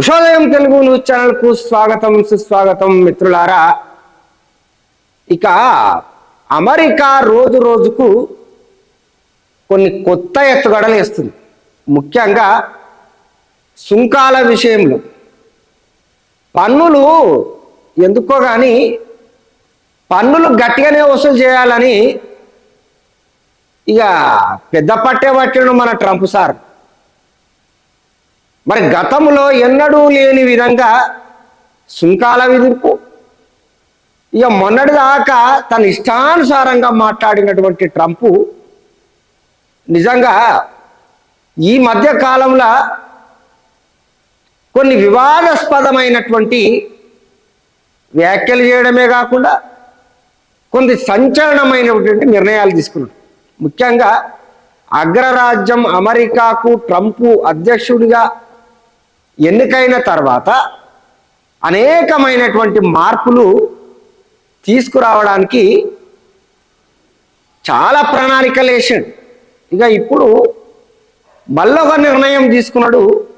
ఉషోదయం Telugu news ఛానల్కు స్వాగతం సుస్వాగతం మిత్రులారా. ఇక అమెరికా రోజు రోజుకు కొన్ని కొత్త ఎత్తుగడలు వేస్తుంది. ముఖ్యంగా సుంకాల విషయంలో. పన్నులు ఎందుకో కానీ పన్నులు గట్టిగానే వసూలు చేయాలని ఇక పెద్ద పట్టే పట్టిన మన ట్రంప్ సార్. మరి గతంలో ఎన్నడూ లేని విధంగా సుంకాల విధింపు ఇక మొన్నటి దాకా తన ఇష్టానుసారంగా మాట్లాడినటువంటి ట్రంప్ నిజంగా ఈ మధ్య కాలంలో కొన్ని వివాదాస్పదమైనటువంటి వ్యాఖ్యలు చేయడమే కాకుండా కొన్ని సంచలనమైనటువంటి నిర్ణయాలు తీసుకున్నాడు. ముఖ్యంగా అగ్రరాజ్యం అమెరికాకు ట్రంప్ అధ్యక్షుడిగా ఎన్నికైన తర్వాత అనేకమైనటువంటి మార్పులు తీసుకురావడానికి చాలా ప్రణాళికలు వేసాడు ఇక ఇప్పుడు మళ్ళొక నిర్ణయం తీసుకున్నాడు.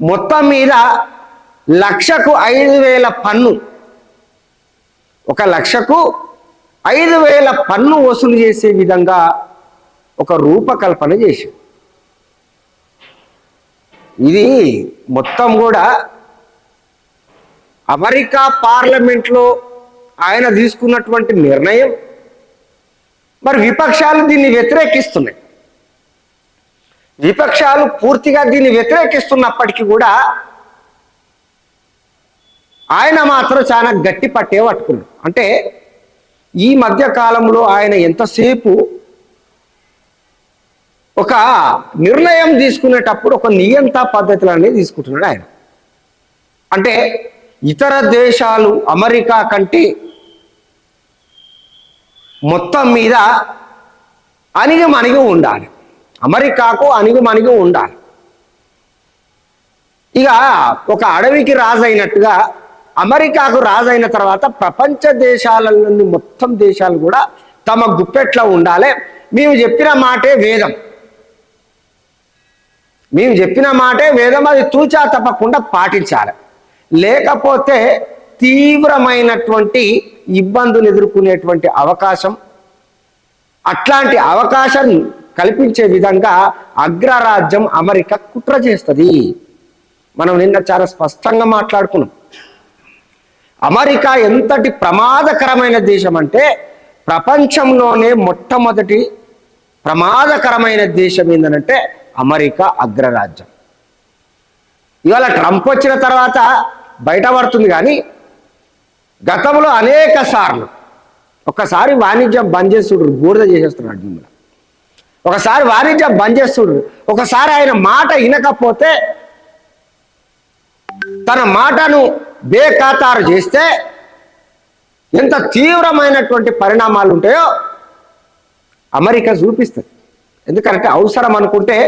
మొత్తం మీద లక్షకు ఐదు వేల పన్ను. ఒక లక్షకు ఐదు వేల పన్ను వసూలు చేసే విధంగా ఒక రూపకల్పన చేశాడు. ఇది మొత్తం కూడా అమెరికా పార్లమెంట్లో ఆయన తీసుకున్నటువంటి నిర్ణయం. మరి విపక్షాలు దీన్ని వ్యతిరేకిస్తున్నాయి. విపక్షాలు పూర్తిగా దీన్ని వ్యతిరేకిస్తున్నప్పటికీ కూడా ఆయన మాత్రం చాలా గట్టి పట్టే పట్టుకున్నాడు అంటే ఈ మధ్య కాలంలో ఆయన ఎంతసేపు ఒక నిర్ణయం తీసుకునేటప్పుడు ఒక నియంత పద్ధతులు అనేది తీసుకుంటున్నాడు ఆయన. అంటే ఇతర దేశాలు అమెరికా కంటే మొత్తం మీద అణిగి మణిగి ఉండాలి. అమెరికాకు అణిగి మణిగి ఉండాలి. ఇక ఒక అడవికి రాజైనట్టుగా అమెరికాకు రాజైన తర్వాత ప్రపంచ దేశాల నుండి మొత్తం దేశాలు కూడా తమ గుప్పెట్లో ఉండాలి. మేము చెప్పిన మాటే వేదం. మేము చెప్పిన మాటే వేదం అది తూచా తప్పకుండా పాటించాలి. లేకపోతే తీవ్రమైనటువంటి ఇబ్బందులు ఎదుర్కొనేటువంటి అవకాశం అట్లాంటి అవకాశం కల్పించే విధంగా అగ్రరాజ్యం అమెరికా కుట్ర చేస్తుంది. మనం నిన్న చాలా స్పష్టంగా మాట్లాడుకున్నాం. అమెరికా ఎంతటి ప్రమాదకరమైన దేశం అంటే ప్రపంచంలోనే మొట్టమొదటి ప్రమాదకరమైన దేశం ఏంటంటే అమెరికా అగ్రరాజ్యం. ఇవాళ ట్రంప్ వచ్చిన తర్వాత బయటపడుతుంది కానీ గతంలో అనేక సార్లు ఒకసారి వాణిజ్యం బంద్ చేస్తుడు బూడిద చేసేస్తున్నాడు మిమ్మల్ని ఒకసారి వాణిజ్యం బంద్ చేస్తుడు ఒకసారి ఆయన మాట వినకపోతే తన మాటను బేఖాతారు చేస్తే ఎంత తీవ్రమైనటువంటి పరిణామాలు ఉంటాయో అమెరికా చూపిస్తుంది. ఎందుకంటే అవసరం అనుకుంటే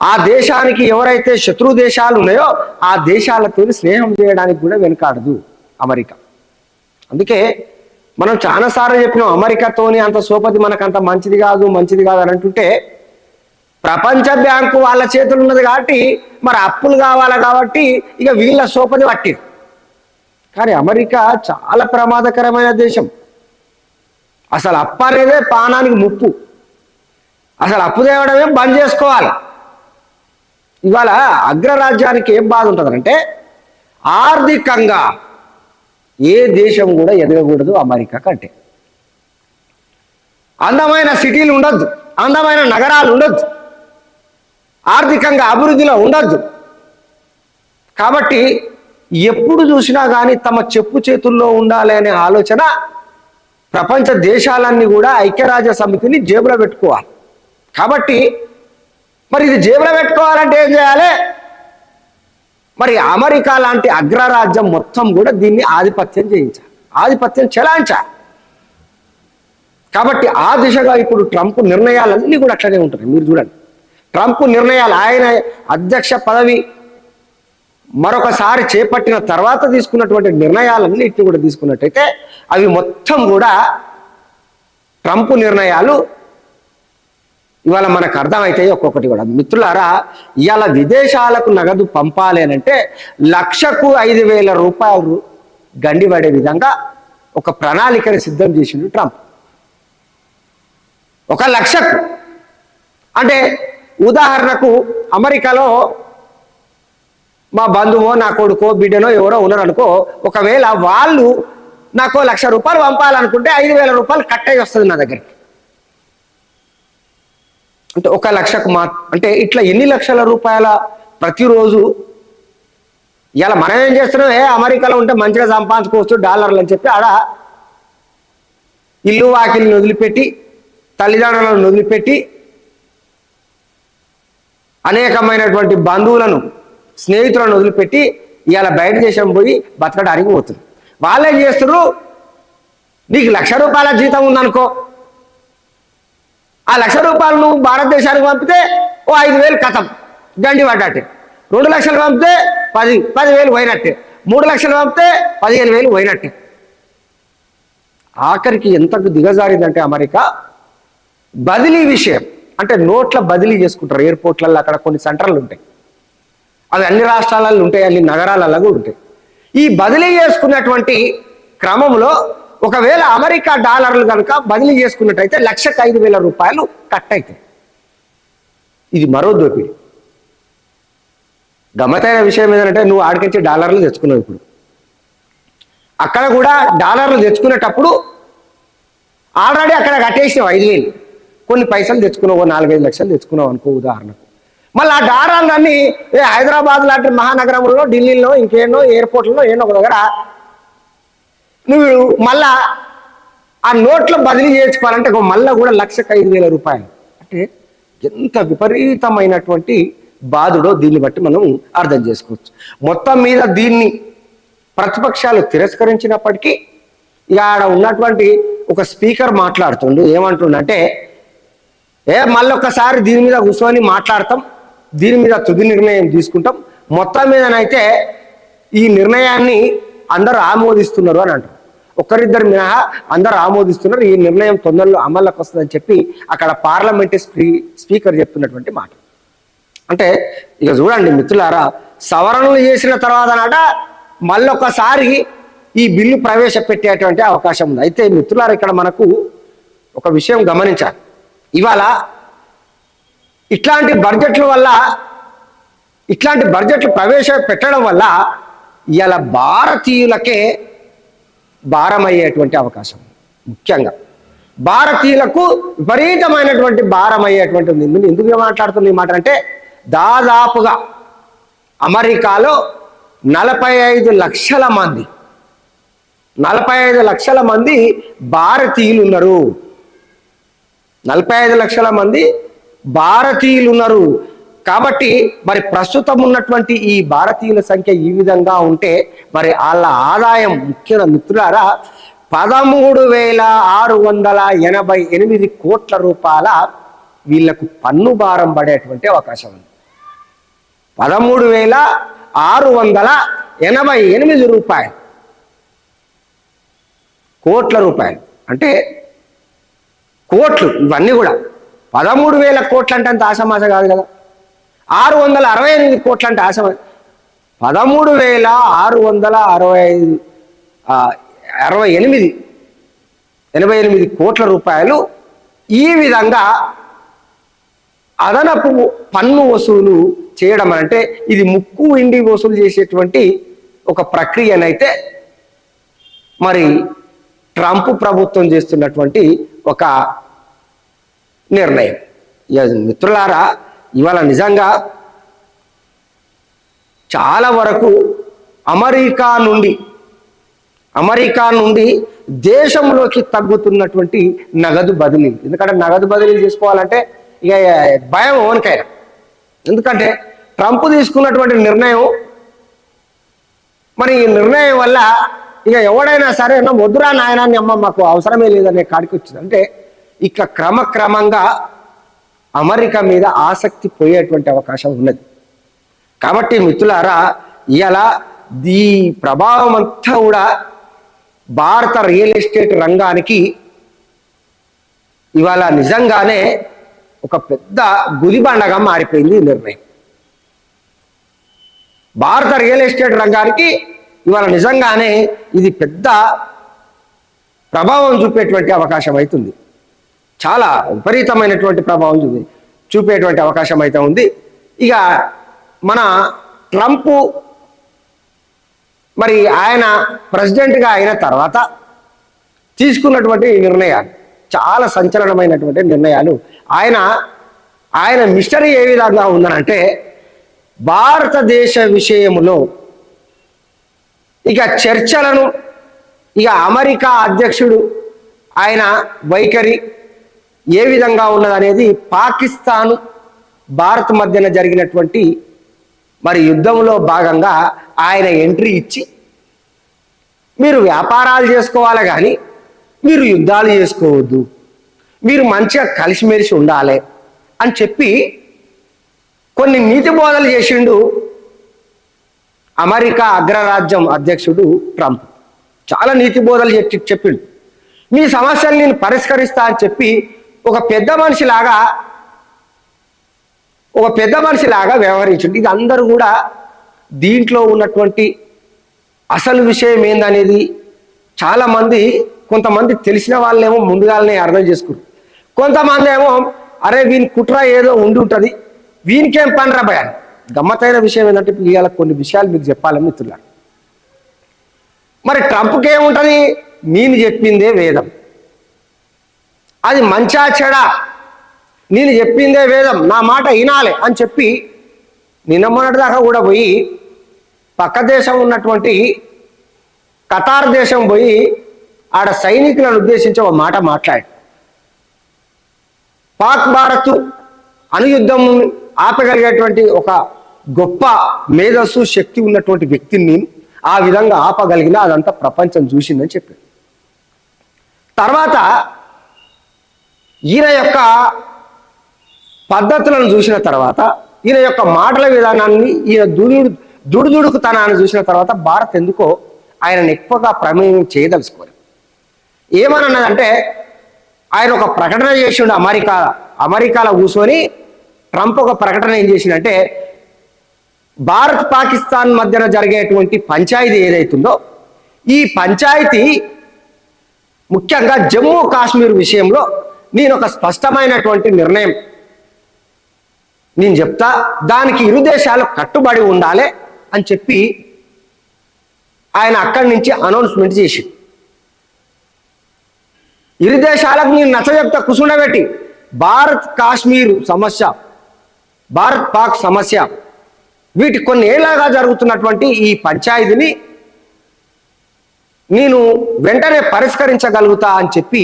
ఆ దేశానికి ఎవరైతే శత్రు దేశాలు ఉన్నాయో ఆ దేశాలతో స్నేహం చేయడానికి కూడా వెనుకాడదు అమెరికా. అందుకే మనం చాలాసార్లు చెప్పినాం అమెరికాతోని అంత సోపతి మనకు అంత మంచిది కాదు మంచిది కాదు అని అంటుంటే ప్రపంచ బ్యాంకు వాళ్ళ చేతులు ఉన్నది కాబట్టి మరి అప్పులు కావాలి కాబట్టి ఇక వీళ్ళ సోపతి పట్టి కానీ అమెరికా చాలా ప్రమాదకరమైన దేశం. అసలు అప్పు అనేదే పానానికి ముప్పు. అసలు అప్పు తేవడమే బంద్ చేసుకోవాలి? ఇవాళ అగ్రరాజ్యానికి ఏం బాధ ఉంటుందంటే ఆర్థికంగా ఏ దేశం కూడా ఎదగకూడదు అమెరికా కంటే. అందమైన సిటీలు ఉండొద్దు అందమైన నగరాలు ఉండొద్దు ఆర్థికంగా అభివృద్ధిలో ఉండొద్దు. కాబట్టి ఎప్పుడు చూసినా కానీ తమ చెప్పు చేతుల్లో ఉండాలి అనే ఆలోచన ప్రపంచ దేశాలన్నీ కూడా ఐక్యరాజ్య సమితిని జేబులో పెట్టుకోవాలి. కాబట్టి మరి ఇది జేబులో పెట్టుకోవాలంటే ఏం చేయాలి? మరి అమెరికా లాంటి అగ్రరాజ్యం మొత్తం కూడా దీన్ని ఆధిపత్యం చేయించాలి. ఆధిపత్యం చెలాయించాలి. కాబట్టి ఆ దిశగా ఇప్పుడు ట్రంప్ నిర్ణయాలన్నీ కూడా అట్లనే ఉంటాయి. మీరు చూడండి. ట్రంప్ నిర్ణయాలు ఆయన అధ్యక్ష పదవి మరొకసారి చేపట్టిన తర్వాత తీసుకున్నటువంటి నిర్ణయాలన్నింటినీ కూడా తీసుకున్నట్టయితే అవి మొత్తం కూడా ట్రంప్ నిర్ణయాలు ఇవాళ మనకు అర్థమైతే ఒక్కొక్కటి కూడా. మిత్రులారా ఇవాళ విదేశాలకు నగదు పంపాలి అంటే లక్షకు ఐదు వేల రూపాయలు గండిపడే విధంగా ఒక ప్రణాళికను సిద్ధం చేసిండు ట్రంప్. ఒక లక్షకు. అంటే ఉదాహరణకు అమెరికాలో మా బంధువో నా కొడుకో బిడ్డనో ఎవరో ఉన్నారనుకో ఒకవేళ వాళ్ళు నాకు లక్ష రూపాయలు పంపాలనుకుంటే ఐదు వేల రూపాయలు కట్ అయి వస్తుంది నా దగ్గరికి. అంటే ఒక లక్షకు మా అంటే ఇట్లా ఎన్ని లక్షల రూపాయల ప్రతిరోజు ఇలా మనం ఏం చేస్తున్నాం? ఏ అమెరికాలో ఉంటే మంచిగా సంపాదించుకోవచ్చు డాలర్లు అని చెప్పి ఆడ ఇల్లు వాకిల్ని వదిలిపెట్టి తల్లిదండ్రులను వదిలిపెట్టి అనేకమైనటువంటి బంధువులను స్నేహితులను వదిలిపెట్టి ఇవాళ బయట దేశం పోయి బతకడానికి పోతుంది వాళ్ళు ఏం చేస్తున్నారు? నీకు లక్ష రూపాయల జీతం ఉందనుకో ఆ లక్ష రూపాయలు నువ్వు భారతదేశానికి పంపితే ఓ ఐదు వేలు కథం గండి పడ్డట్టే. రెండు లక్షలు పంపితే పది పదివేలు పోయినట్టే. మూడు లక్షలు పంపితే పదిహేను వేలు పోయినట్టే. ఆఖరికి ఎంతకు దిగజారిందంటే అమెరికా? బదిలీ విషయం. అంటే నోట్ల బదిలీ చేసుకుంటారు. ఎయిర్పోర్ట్లలో అక్కడ కొన్ని సెంటర్లు ఉంటాయి. అవి అన్ని రాష్ట్రాలలో ఉంటాయి అన్ని నగరాలలో కూడా ఉంటాయి. ఈ బదిలీ చేసుకున్నటువంటి క్రమంలో ఒకవేళ అమెరికా డాలర్లు కనుక బదిలీ చేసుకున్నట్టయితే లక్షకు ఐదు వేల రూపాయలు కట్ అవుతాయి ఇది మరో దోపిడీ. గమ్మతైన విషయం ఏంటంటే నువ్వు ఆడికించి డాలర్లు తెచ్చుకున్నావు ఇప్పుడు. అక్కడ కూడా డాలర్లు తెచ్చుకునేటప్పుడు ఆల్రెడీ అక్కడ కట్టేసినావు ఐదు వేలు కొన్ని పైసలు తెచ్చుకున్నావు నాలుగైదు లక్షలు తెచ్చుకున్నావు అనుకో ఉదాహరణకు. మళ్ళీ ఆ డాలర్లన్నీ హైదరాబాద్ లాంటి మహానగరంలో ఢిల్లీలో ఇంకేనో ఎయిర్పోర్ట్లో ఏనో ఒక దగ్గర నువ్వు మళ్ళా ఆ నోట్లో బదిలీ చేసుకోవాలంటే ఒక మళ్ళా కూడా లక్షకు ఐదు వేల రూపాయలు. అంటే ఎంత విపరీతమైనటువంటి బాధుడో దీన్ని బట్టి మనం అర్థం చేసుకోవచ్చు. మొత్తం మీద దీన్ని ప్రతిపక్షాలు తిరస్కరించినప్పటికీ ఇక ఆడ ఉన్నటువంటి ఒక స్పీకర్ మాట్లాడుతుండు ఏమంటుండంటే ఏ మళ్ళొక్కసారి దీని మీద కూర్చొని మాట్లాడతాం దీని మీద తుది నిర్ణయం తీసుకుంటాం. మొత్తం మీదనైతే ఈ నిర్ణయాన్ని అందరూ ఆమోదిస్తున్నారు అని అంటారు. ఒకరిద్దరు మినహా అందరూ ఆమోదిస్తున్నారు. ఈ నిర్ణయం తొందరలో అమల్లోకి వస్తుందని చెప్పి అక్కడ పార్లమెంట్ స్పీకర్ చెప్తున్నటువంటి మాట. అంటే ఇక చూడండి మిత్రులారా సవరణలు చేసిన తర్వాత నాట మళ్ళొకసారి ఈ బిల్లు ప్రవేశపెట్టేటువంటి అవకాశం ఉంది. అయితే మిత్రులారా ఇక్కడ మనకు ఒక విషయం గమనించాలి. ఇవాళ ఇట్లాంటి బడ్జెట్ల వల్ల ఇట్లాంటి బడ్జెట్లు ప్రవేశపెట్టడం వల్ల ఇలా భారతీయులకే భారమయ్యేటువంటి అవకాశం ముఖ్యంగా. భారతీయులకు విపరీతమైనటువంటి భారం అయ్యేటువంటి ఉంది ఎందుకు- ఎందుకు మాట్లాడుతున్న ఈ మాట అంటే దాదాపుగా అమెరికాలో నలభై ఐదు లక్షల మంది నలభై ఐదు లక్షల మంది భారతీయులు ఉన్నారు నలభై ఐదు లక్షల మంది భారతీయులు ఉన్నారు కాబట్టి మరి ప్రస్తుతం ఉన్నటువంటి ఈ భారతీయుల సంఖ్య ఈ విధంగా ఉంటే మరి వాళ్ళ ఆదాయం ముఖ్య మిత్రులారా పదమూడు వేల ఆరు వందల ఎనభై ఎనిమిది కోట్ల రూపాయల వీళ్ళకు పన్ను భారం పడేటువంటి అవకాశం ఉంది. పదమూడు వేల ఆరు వందల ఎనభై ఎనిమిది రూపాయలు. కోట్ల రూపాయలు. అంటే కోట్లు ఇవన్నీ కూడా. పదమూడు వేల కోట్లు అంటే అంత ఆశమాస కాదు కదా. ఆరు వందల అరవై ఎనిమిది కోట్ల అంటే ఆశ పదమూడు వేల ఆరు వందల అరవై ఐదు అరవై ఎనిమిది ఎనభై ఎనిమిది కోట్ల రూపాయలు ఈ విధంగా అదనపు పన్ను వసూలు చేయడం అంటే ఇది ముక్కు ఇండి వసూలు చేసేటువంటి ఒక ప్రక్రియనైతే మరి ట్రంప్ ప్రభుత్వం చేస్తున్నటువంటి ఒక నిర్ణయం. మిత్రులారా ఇవాళ నిజంగా చాలా వరకు అమెరికా నుండి అమెరికా నుండి దేశంలోకి తగ్గుతున్నటువంటి నగదు బదిలీ ఎందుకంటే నగదు బదిలీ చేసుకోవాలంటే ఇక భయం ఓనికైనా. ఎందుకంటే ట్రంప్ తీసుకున్నటువంటి నిర్ణయం మరి ఈ నిర్ణయం వల్ల ఇక ఎవడైనా సరే వద్దురా నాయనాన్ని అమ్మ మాకు అవసరమే లేదనే కాడికి వచ్చింది. అంటే ఇక క్రమక్రమంగా అమెరికా మీద ఆసక్తి పోయేటువంటి అవకాశం ఉన్నది. కాబట్టి మిత్రులారా ఇలా ఈ ప్రభావం అంతా కూడా భారత రియల్ ఎస్టేట్ రంగానికి ఇవాళ నిజంగానే ఒక పెద్ద గుదిబండగా మారిపోయింది ఈ నిర్ణయం. భారత రియల్ ఎస్టేట్ రంగానికి ఇవాళ నిజంగానే ఇది పెద్ద ప్రభావం చూపేటువంటి అవకాశం అవుతుంది చాలా విపరీతమైనటువంటి ప్రభావం చూపి చూపేటువంటి అవకాశం అయితే ఉంది. ఇక మన ట్రంప్ మరి ఆయన ప్రెసిడెంట్గా అయిన తర్వాత తీసుకున్నటువంటి నిర్ణయాలు చాలా సంచలనమైనటువంటి నిర్ణయాలు. ఆయన ఆయన మిస్టరీ ఏ విధంగా ఉందనంటే భారతదేశ విషయములో ఇక చర్చలను ఇక అమెరికా అధ్యక్షుడు ఆయన వైఖరి ఏ విధంగా ఉన్నదనేది పాకిస్తాను భారత్ మధ్యన జరిగినటువంటి మరి యుద్ధంలో భాగంగా ఆయన ఎంట్రీ ఇచ్చి మీరు వ్యాపారాలు చేసుకోవాలి కానీ మీరు యుద్ధాలు చేసుకోవద్దు మీరు మంచిగా కలిసిమెలిసి ఉండాలి అని చెప్పి కొన్ని నీతి బోధలు చేసిండు అమెరికా అగ్రరాజ్యం అధ్యక్షుడు ట్రంప్. చాలా నీతి బోధలు చెప్పి చెప్పిండు. మీ సమస్యలు నేను పరిష్కరిస్తా అని చెప్పి ఒక పెద్ద మనిషిలాగా ఒక పెద్ద మనిషిలాగా వ్యవహరించండి. ఇది అందరూ కూడా దీంట్లో ఉన్నటువంటి అసలు విషయం ఏందనేది చాలామంది కొంతమంది తెలిసిన వాళ్ళేమో ముందుగానే అర్థం చేసుకున్నారు. కొంతమంది ఏమో అరే వీని కుట్ర ఏదో ఉండి ఉంటుంది వీనికేం పని రా గమ్మతైన విషయం ఏంటంటే ఇవాళ కొన్ని విషయాలు మీకు చెప్పాలని మిత్రులారు మరి ట్రంప్కి ఏముంటుంది నేను చెప్పిందే వేదం. అది మంచా చెడా. నేను చెప్పిందే వేదం నా మాట వినాలి అని చెప్పి నిన్న దాకా కూడా పోయి పక్క దేశం ఉన్నటువంటి కతార్ దేశం పోయి ఆడ సైనికులను ఉద్దేశించి ఒక మాట మాట్లాడి. పాక్ భారత్ అనుయుద్ధం ఆపగలిగేటువంటి ఒక గొప్ప మేధస్సు శక్తి ఉన్నటువంటి వ్యక్తిని నేను ఆ విధంగా ఆపగలిగిన అదంతా ప్రపంచం చూసిందని చెప్పాడు. తర్వాత ఈయన యొక్క పద్ధతులను చూసిన తర్వాత ఈయన యొక్క మాటల విధానాన్ని ఈయన దుడు దుడుదుడుకుతనాన్ని చూసిన తర్వాత భారత్ ఎందుకో ఆయనను ఎక్కువగా ప్రమేయం చేయదలుచుకోలేదు. ఏమన్నదంటే ఆయన ఒక ప్రకటన చేసిండు అమెరికా అమెరికాలో కూర్చొని ట్రంప్ ఒక ప్రకటన ఏం చేసిండంటే భారత్ పాకిస్తాన్ మధ్యన జరిగేటువంటి పంచాయతీ ఏదైతుందో ఈ పంచాయతీ ముఖ్యంగా జమ్మూ కాశ్మీర్ విషయంలో నేను ఒక స్పష్టమైనటువంటి నిర్ణయం. నేను చెప్తా దానికి ఇరు దేశాలు కట్టుబడి ఉండాలి అని చెప్పి ఆయన అక్కడి నుంచి అనౌన్స్మెంట్ చేసి. ఇరు దేశాలకు నేను నచ్చ చెప్తా కుసుండబెట్టి. భారత్ కాశ్మీర్ సమస్య భారత్ పాక్ సమస్య వీటి కొన్ని ఏళ్ళగా జరుగుతున్నటువంటి ఈ పంచాయతీని నేను వెంటనే పరిష్కరించగలుగుతా అని చెప్పి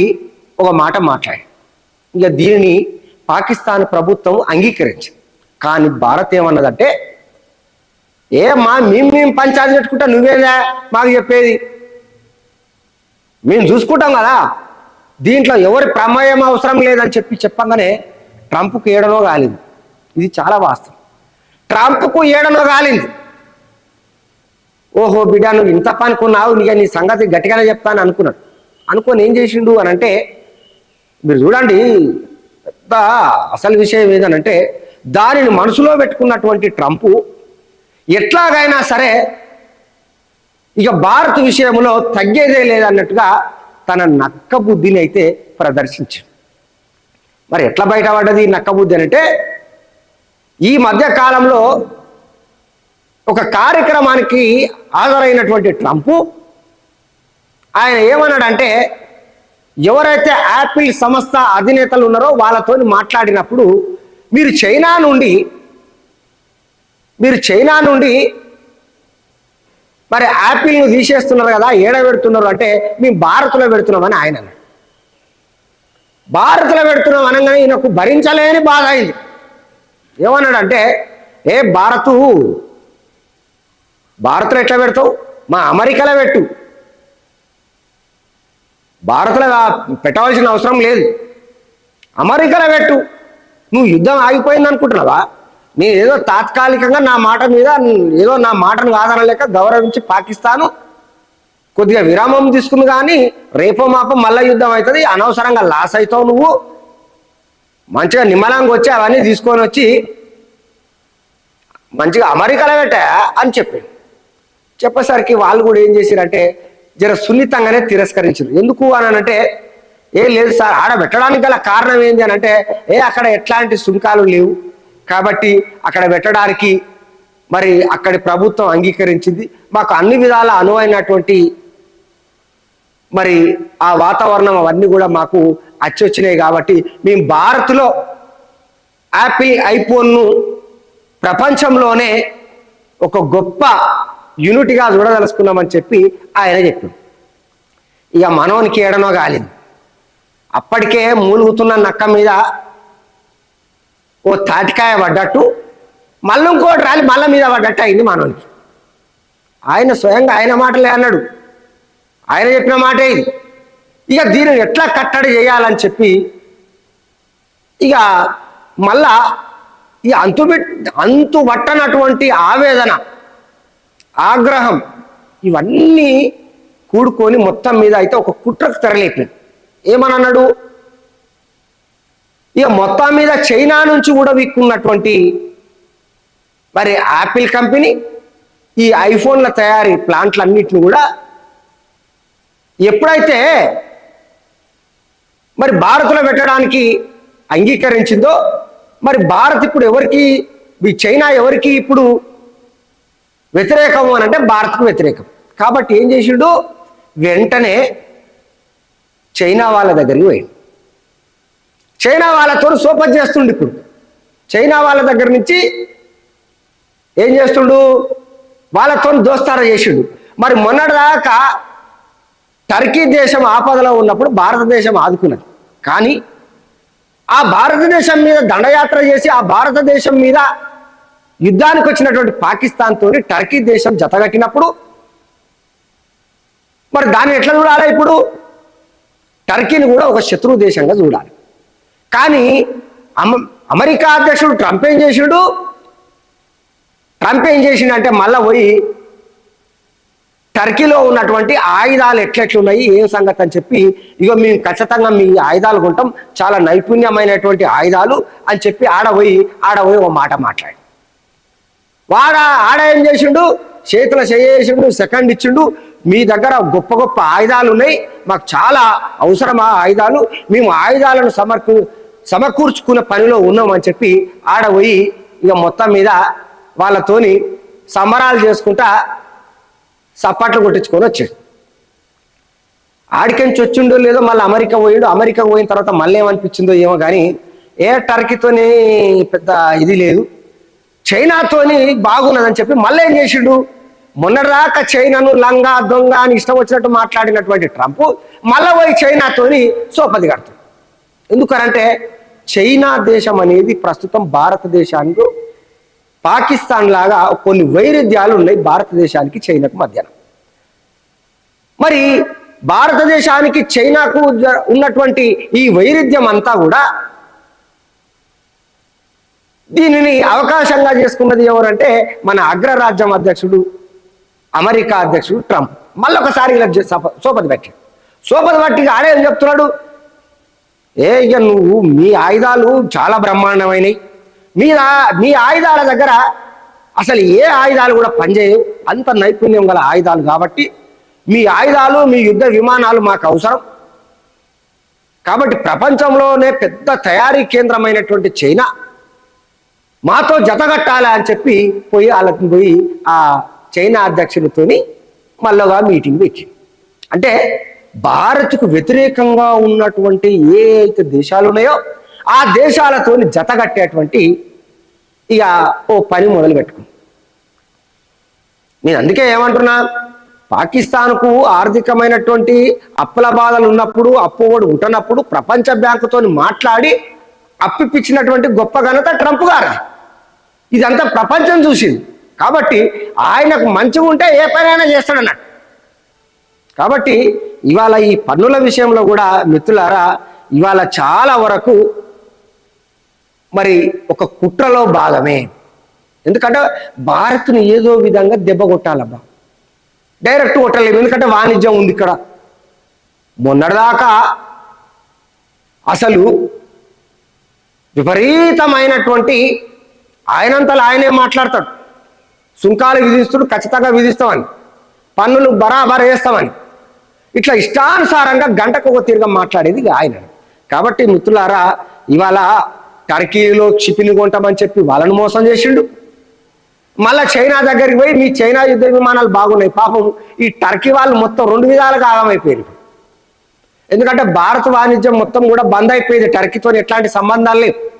ఒక మాట మాట్లాడి ఇక దీనిని పాకిస్తాన్ ప్రభుత్వం అంగీకరించింది. కానీ భారత్ ఏమన్నదంటే ఏ మా మేము మేము పంచాయతీ పెట్టుకుంటా నువ్వేదా మాకు చెప్పేది? మేము చూసుకుంటాం కదా. దీంట్లో ఎవరి ప్రమేయం అవసరం లేదని చెప్పి చెప్పంగానే ట్రంప్కు ఏడనో కాలింది. ఇది చాలా వాస్తవం. ట్రంప్కు ఏడనో కాలింది. ఓహో బిడ్డ నువ్వు ఇంత పనుకున్నావు నీకు నీ సంగతి గట్టిగానే చెప్తాను అనుకున్నాడు. అనుకొని ఏం చేసిండు అని అంటే మీరు చూడండి పెద్ద అసలు విషయం ఏదనంటే దానిని మనసులో పెట్టుకున్నటువంటి ట్రంపు ఎట్లాగైనా సరే ఇక భారత్ విషయంలో తగ్గేదే లేదన్నట్టుగా తన నక్క బుద్ధిని అయితే ప్రదర్శించాడు మరి ఎట్లా బయటపడ్డది నక్క బుద్ధి అంటే ఈ మధ్య కాలంలో ఒక కార్యక్రమానికి హాజరైనటువంటి ట్రంప్ ఆయన ఏమన్నాడంటే ఎవరైతే యాపిల్ సంస్థ అధినేతలు ఉన్నారో వాళ్ళతో మాట్లాడినప్పుడు మీరు చైనా నుండి మీరు చైనా నుండి మరి యాపిల్ను తీసేస్తున్నారు కదా ఏడ పెడుతున్నారు అంటే మేము భారత్లో పెడుతున్నామని ఆయన అన్నాడు. భారత్లో పెడుతున్నాం అనగానే ఈయనకు భరించలేని బాధ అయింది. ఏమన్నాడంటే ఏ భారతు భారత్లో ఎట్లా పెడతావు? మా అమెరికాలో పెట్టు. భారత్లో పెట్టవలసిన అవసరం లేదు. అమెరికాలో పెట్టు. నువ్వు యుద్ధం ఆగిపోయింది అనుకుంటున్నావా? నేను ఏదో తాత్కాలికంగా నా మాట మీద ఏదో నా మాటను కాదనలేక గౌరవించి పాకిస్తాను. కొద్దిగా విరామం తీసుకుంది కానీ రేపో మాపో మళ్ళా యుద్ధం అవుతుంది. అనవసరంగా లాస్ అవుతావు నువ్వు. మంచిగా నిమ్మలంగా వచ్చి అవన్నీ తీసుకొని వచ్చి మంచిగా అమెరికాలో పెట్టా అని చెప్పిండు. చెప్పేసరికి వాళ్ళు కూడా ఏం చేశారంటే జర సున్నితంగానే తిరస్కరించారు ఎందుకు అని అంటే ఏ లేదు సార్ ఆడ పెట్టడానికి గల కారణం ఏంటి అని అంటే ఏ అక్కడ ఎట్లాంటి సుంకాలు లేవు. కాబట్టి అక్కడ పెట్టడానికి మరి అక్కడి ప్రభుత్వం అంగీకరించింది. మాకు అన్ని విధాల అనువైనటువంటి మరి ఆ వాతావరణం అవన్నీ కూడా మాకు అచ్చొచ్చినాయి కాబట్టి మేము భారత్లో యాపిల్ ఐఫోన్ను ప్రపంచంలోనే ఒక గొప్ప యూనిట్గా చూడదలుచుకున్నామని చెప్పి ఆయన చెప్పాడు. ఇక మనోనికి ఏడనో కాలేదు. అప్పటికే మూలుగుతున్న నక్క మీద ఓ తాటికాయ పడ్డట్టు మళ్ళీ ఇంకోటి రాలి మళ్ళీ మీద పడ్డట్టు అయింది మనోనికి. ఆయన స్వయంగా ఆయన మాటలే అన్నాడు. ఆయన చెప్పిన మాటే ఇది. ఇక దీనిని ఎట్లా కట్టడి చేయాలని చెప్పి ఇక మళ్ళా ఈ అంతు అంతు పట్టనటువంటి ఆవేదన ఆగ్రహం. ఇవన్నీ కూడుకొని మొత్తం మీద అయితే ఒక కుట్రకు తెరలేపాడు. ఏమనన్నాడు? ఇక మొత్తం మీద చైనా నుంచి కూడా విక్కున్నటువంటి మరి యాపిల్ కంపెనీ ఈ ఐఫోన్ల తయారీ ప్లాంట్లన్నింటిని కూడా ఎప్పుడైతే మరి భారత్లో పెట్టడానికి అంగీకరించిందో మరి భారత్ ఇప్పుడు ఎవరికి చైనా ఎవరికి ఇప్పుడు వ్యతిరేకము అని అంటే భారత్కు వ్యతిరేకం. కాబట్టి ఏం చేసిండు? వెంటనే చైనా వాళ్ళ దగ్గరికి పోయిండు. చైనా వాళ్ళతో సోపత్ చేస్తుండు ఇప్పుడు. చైనా వాళ్ళ దగ్గర నుంచి ఏం చేస్తుండు? వాళ్ళతో దోస్తారా చేసిండు. మరి మొన్నటిదాకా టర్కీ దేశం ఆపదలో ఉన్నప్పుడు భారతదేశం ఆదుకున్నది. కానీ ఆ భారతదేశం మీద దండయాత్ర చేసి ఆ భారతదేశం మీద యుద్ధానికి వచ్చినటువంటి పాకిస్తాన్తో టర్కీ దేశం జతగట్టినప్పుడు మరి దాన్ని ఎట్లా చూడాలి ఇప్పుడు? టర్కీని కూడా ఒక శత్రు దేశంగా చూడాలి. కానీ అమ అమెరికా అధ్యక్షుడు ట్రంప్ ఏం చేసిండు? ట్రంప్ ఏం చేసిండంటే మళ్ళా పోయి టర్కీలో ఉన్నటువంటి ఆయుధాలు ఎట్లెట్లున్నాయి ఏం సంగతి అని చెప్పి ఇగో మేము ఖచ్చితంగా మీ ఆయుధాలు కొంటాం చాలా నైపుణ్యమైనటువంటి ఆయుధాలు అని చెప్పి ఆడపోయి ఆడపోయి ఒక మాట మాట్లాడి వాడ ఆడ ఏం చేసిండు చేతుల చేసిండు సెకండ్ ఇచ్చిండు. మీ దగ్గర గొప్ప గొప్ప ఆయుధాలు ఉన్నాయి. మాకు చాలా అవసరం ఆ ఆయుధాలు? మేము ఆయుధాలను సమర్కు సమకూర్చుకునే పనిలో ఉన్నామని చెప్పి ఆడ పోయి ఇక మొత్తం మీద వాళ్ళతోని సంబరాలు చేసుకుంటా సపాట్లు కొట్టించుకొని వచ్చాడు. ఆడికెంచి వచ్చిండో లేదో మళ్ళీ అమెరికా పోయాడు. అమెరికా పోయిన తర్వాత మళ్ళీ ఏమనిపించిందో ఏమో కానీ ఏ టర్కీతోని పెద్ద ఇది లేదు. చైనాతోని బాగున్నదని చెప్పి మళ్ళీ ఏం చేసిండు? మొన్నరాక చైనాను లంగా దొంగ అని ఇష్టం వచ్చినట్టు మాట్లాడినటువంటి ట్రంప్ మళ్ళా పోయి చైనాతోని సోపది కడతాడు. ఎందుకనంటే చైనా దేశం అనేది ప్రస్తుతం భారతదేశానికి పాకిస్తాన్ లాగా కొన్ని వైరుధ్యాలు ఉన్నాయి భారతదేశానికి చైనాకు మధ్యన. మరి భారతదేశానికి చైనాకు ఉన్నటువంటి ఈ వైరుధ్యం అంతా కూడా దీనిని అవకాశంగా చేసుకున్నది ఎవరంటే మన అగ్రరాజ్యం అధ్యక్షుడు అమెరికా అధ్యక్షుడు ట్రంప్. మళ్ళొకసారి ఇలా సోపతి పెట్టాడు సోపతి పట్టి ఆడే చెప్తున్నాడు? ఏ ఇక నువ్వు మీ ఆయుధాలు చాలా బ్రహ్మాండమైనవి మీ మీ ఆయుధాల దగ్గర అసలు ఏ ఆయుధాలు కూడా పనిచేయవు. అంత నైపుణ్యం గల ఆయుధాలు కాబట్టి మీ ఆయుధాలు మీ యుద్ధ విమానాలు మాకు అవసరం. కాబట్టి ప్రపంచంలోనే పెద్ద తయారీ కేంద్రమైనటువంటి చైనా మాతో జతగట్టాలా అని చెప్పి పోయి వాళ్ళకి పోయి ఆ చైనా అధ్యక్షులతోని మళ్ళగా మీటింగ్ పెట్టింది. అంటే భారత్కు వ్యతిరేకంగా ఉన్నటువంటి ఏ అయితే దేశాలు ఉన్నాయో ఆ దేశాలతోని జతగట్టేటువంటి ఇక ఓ పని మొదలు పెట్టుకుంది. నేను అందుకే ఏమంటున్నా పాకిస్తాన్కు ఆర్థికమైనటువంటి అప్పుల బాధలు ఉన్నప్పుడు అప్పువాడు ఉంటున్నప్పుడు ప్రపంచ బ్యాంకుతో మాట్లాడి అప్పిప్పించినటువంటి గొప్ప ఘనత ట్రంప్ గారు ఇదంతా ప్రపంచం చూసింది. కాబట్టి ఆయనకు మంచిగా ఉంటే ఏ పనైనా చేస్తాడన్నట్టు కాబట్టి ఇవాళ ఈ పన్నుల విషయంలో కూడా మిత్రులారా ఇవాళ చాలా వరకు మరి ఒక కుట్రలో భాగమే. ఎందుకంటే భారత్ని ఏదో విధంగా దెబ్బ కొట్టాలబ్బా. డైరెక్ట్ కొట్టలేము ఎందుకంటే వాణిజ్యం ఉంది ఇక్కడ. మొన్నటిదాకా అసలు విపరీతమైనటువంటి ఆయనంతలో ఆయనే మాట్లాడతాడు. సుంకాలు విధిస్తుడు ఖచ్చితంగా విధిస్తామని. పన్నులు బరాబర్ వేస్తామని. ఇట్లా ఇష్టానుసారంగా గంటకు ఒక తీరుగా మాట్లాడేది ఆయన. కాబట్టి మిత్రులారా ఇవాళ టర్కీలో క్షిపిని కొంటామని చెప్పి వాళ్ళను మోసం చేసిండు. మళ్ళా చైనా దగ్గరికి పోయి మీ చైనా యుద్ధ విమానాలు బాగున్నాయి పాపం ఈ టర్కీ వాళ్ళు మొత్తం రెండు విధాలుగా ఆగమైపోయారు. ఎందుకంటే భారత వాణిజ్యం మొత్తం కూడా బంద్ అయిపోయింది. టర్కీతో ఎట్లాంటి సంబంధాలు లేవు.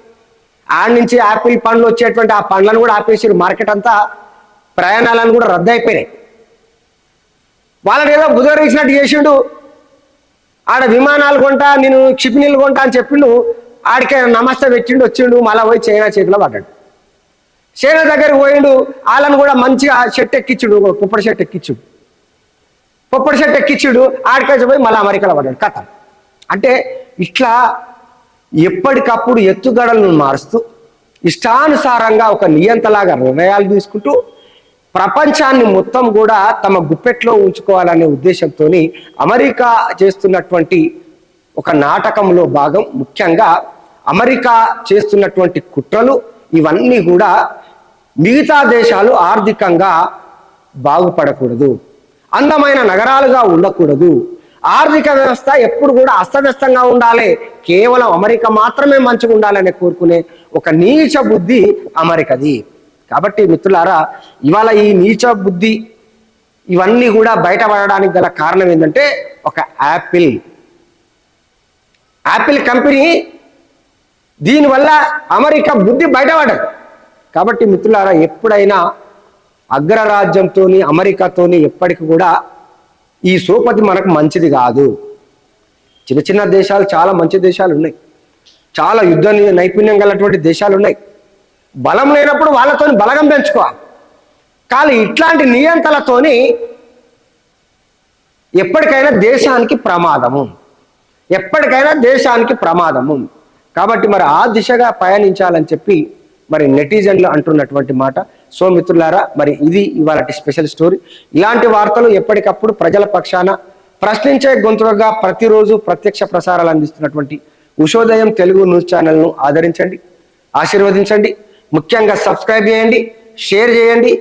ఆడ నుంచి యాపిల్ పండ్లు వచ్చేటువంటి ఆ పండ్లను కూడా ఆపేసారు. మార్కెట్ అంతా ప్రయాణాలను కూడా రద్దు అయిపోయినాయి వాళ్ళని ఏదో బుధరించినట్టు చేసిండు. ఆడ విమానాలు కొంటా నేను క్షిపినీళ్ళు కొంటా అని చెప్పిండు. ఆడికి నమస్తే పెట్టిండు వచ్చిండు. మళ్ళా పోయి చైనా చేతిలో పడ్డాడు. చైనా దగ్గరికి పోయిండు. వాళ్ళని కూడా మంచిగా షర్ట్ ఎక్కించుడు పుప్పటి షర్ట్ ఎక్కించుడు. పుప్పటి షర్ట్ ఎక్కించుడు. ఆడికి పోయి మళ్ళీ అమెరికాలో పడ్డాడు. కథ అంటే ఇట్లా ఎప్పటికప్పుడు ఎత్తుగడలను మారుస్తూ ఇష్టానుసారంగా ఒక నియంతలాగా నిర్ణయాలు తీసుకుంటూ ప్రపంచాన్ని మొత్తం కూడా తమ గుప్పెట్లో ఉంచుకోవాలనే ఉద్దేశంతో అమెరికా చేస్తున్నటువంటి ఒక నాటకంలో భాగం. ముఖ్యంగా అమెరికా చేస్తున్నటువంటి కుట్రలు ఇవన్నీ కూడా మిగతా దేశాలు ఆర్థికంగా బాగుపడకూడదు. అందమైన నగరాలుగా ఉండకూడదు. ఆర్థిక వ్యవస్థ ఎప్పుడు కూడా అస్తవ్యస్తంగా ఉండాలి. కేవలం అమెరికా మాత్రమే మంచిగా ఉండాలని కోరుకునే ఒక నీచ బుద్ధి అమెరికది. కాబట్టి మిత్రులారా ఇవాళ ఈ నీచ బుద్ధి ఇవన్నీ కూడా బయటపడడానికి గల కారణం ఏంటంటే ఒక యాపిల్. యాపిల్ కంపెనీ దీనివల్ల అమెరికా బుద్ధి బయటపడదు కాబట్టి మిత్రులారా ఎప్పుడైనా అగ్రరాజ్యంతోని అమెరికాతోని ఎప్పటికి కూడా ఈ సోపతి మనకు మంచిది కాదు. చిన్న చిన్న దేశాలు చాలా మంచి దేశాలు ఉన్నాయి. చాలా యుద్ధ నైపుణ్యం గలటువంటి దేశాలు ఉన్నాయి. బలం లేనప్పుడు వాళ్ళతోని బలగం పెంచుకోవాలి. కానీ ఇట్లాంటి నియంతలతోని ఎప్పటికైనా దేశానికి ప్రమాదము. ఎప్పటికైనా దేశానికి ప్రమాదము. కాబట్టి మరి ఆ దిశగా పయనించాలని చెప్పి మరి నెటిజన్లు అంటున్నటువంటి మాట. సో మిత్రులారా మరి ఇది ఇవాళ స్పెషల్ స్టోరీ ఇలాంటి వార్తలు ఎప్పటికప్పుడు ప్రజల పక్షాన ప్రశ్నించే గొంతుగా ప్రతిరోజు ప్రత్యక్ష ప్రసారాలు అందిస్తున్నటువంటి ఉషోదయం తెలుగు న్యూస్ ఛానల్ను ఆదరించండి ఆశీర్వదించండి ముఖ్యంగా సబ్స్క్రైబ్ చేయండి షేర్ చేయండి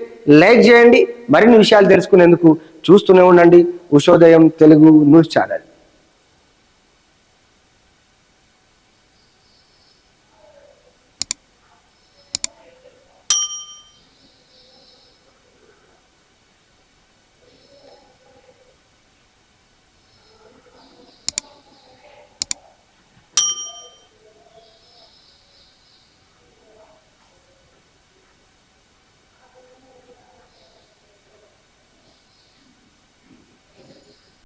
లైక్ చేయండి మరిన్ని విషయాలు తెలుసుకునేందుకు చూస్తూనే ఉండండి ఉషోదయం తెలుగు న్యూస్ ఛానల్.